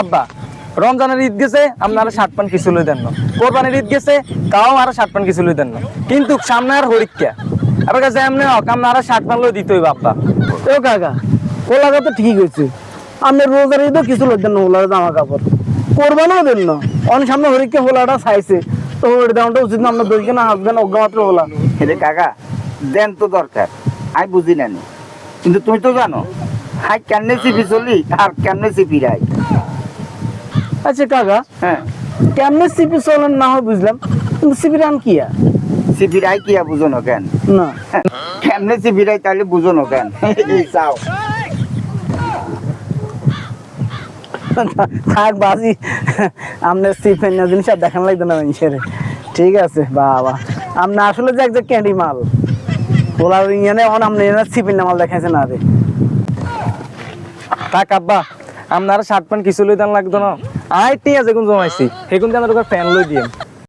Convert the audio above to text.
আব্বা রমজানের ঈদ গেছে আপনারা শার্ট প্যান্ট কিছু লই দেন না। কোরবানির ঈদ গেছে তাও আর শার্ট প্যান্ট কিছু লই দেন না। কিন্তু সামনে আর হরিক্কা এবার কাছে এমনি হোক আপনারা শার্ট প্যান্ট লই দিতে হইব আব্বা। ও কাকা ওলা কথা ঠিক হয়েছে আপনি রোজার ঈদও কিছু লোক দেন না ওলার জামা কাপড়। কোরবানও দেন না। অনেক সামনে হরিকে হোলাটা চাইছে। তো ওর দামটা উচিত না আপনার দইকে না হাসবেন অজ্ঞামাত্র হোলা। রে কাকা দেন তো দরকার। আমি বুঝি না কিন্তু তুমি তো জানো হাই কেমনে চিপি চলি আর কেমনে চিপি রাই আচ্ছা কাকা। হ্যাঁ। কেমনে সিপি চলেন না হয় বুঝলাম কিন্তু সিপি রান কি আর? চিপি রাই কি বুঝো না কেন? না। কেমনে রাই তাহলে বুঝো না কেন? চাও। থাক বাজি আপনার সিপেন না জিনিস আর দেখান লাগতো না মানুষের। ঠিক আছে বাবা। আপনি আসলে যে এক যে ক্যান্ডি মাল। ওলার ইয়ানে অন আপনি সিপেন মাল দেখাইছে না রে। থাক আব্বা। আপনারা শার্ট প্যান্ট কিছু লই দেন লাগতো না। আই টিয়া কোন জমাইছি, সেগুন দিয়ে আমার ফ্যান লই দিয়ে